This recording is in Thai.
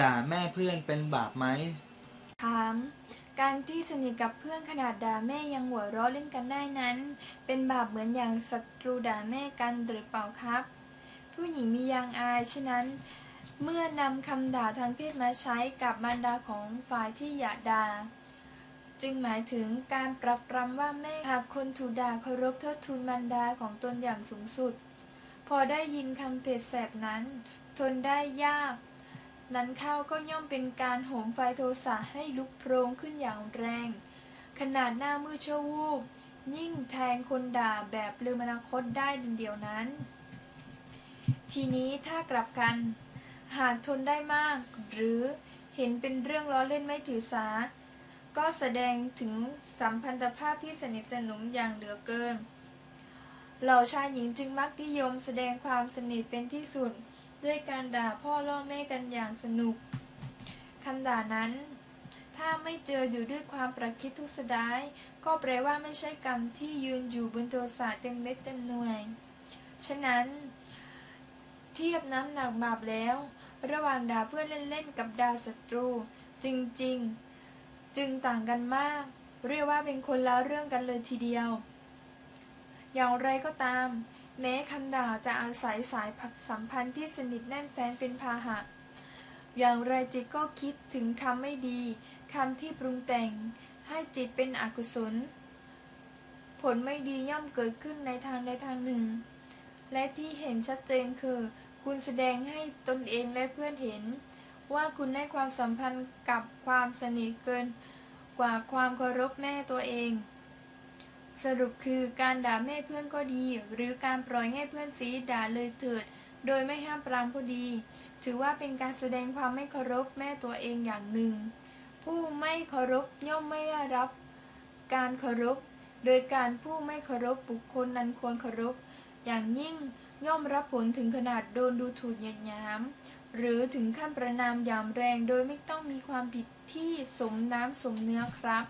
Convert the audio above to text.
ด่าแม่เพื่อนเป็นบาปไหม ถาม การที่สนิทกับเพื่อนขนาดด่าแม่ยังหัวเราะเล่นกันได้นั้น เป็นบาปเหมือนอย่างศัตรูด่าแม่กันหรือเปล่าครับ ผู้หญิงมียางอายฉะนั้น เมื่อนำคำด่าทางเพศมาใช้กับมารดาของฝ่ายที่อยากด่าจึงหมายถึงการปรับปรำว่าแม่หากคนถูกด่าเคารพเทิดทูนมารดาของตนอย่างสูงสุด พอได้ยินคำเผ็ดแสบนั้น ทนได้ยาก นั้นข้าวก็ย่อมเป็นการโหมไฟโทสะให้ลุกโพรงขึ้นอย่างแรง ขนาดหน้ามือชั่ววูบยิ่งแทงคนด่าแบบลืมอนาคตได้เดียวนั้น ทีนี้ถ้ากลับกัน หากทนได้มาก หรือเห็นเป็นเรื่องล้อเล่นไม่ถือสา ก็แสดงถึงสัมพันธภาพที่สนิทสนมอย่างเหลือเกิน เหล่าชายหญิงจึงมักนิยมแสดงความสนิทเป็นที่สุด ด้วยการด่าพ่อล่อแม่กันอย่างสนุกคำด่านั้น ถ้าไม่เจออยู่ด้วยความประคิดทุกสดาย ก็แปลว่าไม่ใช่กรรมที่ยืนอยู่บนโทสะเต็มเม็ดเต็มหน่วย ฉะนั้น เทียบน้ำหนักบาปแล้ว ระหว่างด่าเพื่อนเล่นๆกับด่าศัตรู จริงๆ จึงต่างกันมาก เรียกว่าเป็นคนละเรื่องกันเลยทีเดียว อย่างไรก็ตาม แม้คำด่าจะอาศัยสายสัมพันธ์ที่สนิทแน่นแฟ้นเป็นพาหะ อย่างไรจิตก็คิดถึงคำไม่ดีคำที่ปรุงแต่งให้จิตเป็นอกุศล ผลไม่ดีย่อมเกิดขึ้นในทางใดทางหนึ่ง และที่เห็นชัดเจนคือ คุณแสดงให้ตนเองและเพื่อนเห็น ว่าคุณให้ความสัมพันธ์กับความสนิทเกิน กว่าความเคารพแม่ตัวเอง สรุปคือการด่าแม่เพื่อนก็ดี หรือการปล่อยให้เพื่อนซีด่าเลยเถิด โดยไม่ห้ามปรามก็ดี ถือว่าเป็นการแสดงความไม่เคารพแม่ตัวเองอย่างหนึ่ง ผู้ไม่เคารพย่อมไม่ได้รับ การเคารพ โดยการผู้ไม่เคารพบุคคลนั้นควรเคารพ อย่างยิ่งย่อมรับผลถึงขนาดโดนดูถูกเหยียดหยาม หรือถึงขั้นประนามอย่างแรงโดยไม่ต้องมีความผิดที่สมน้ำสมเนื้อครับ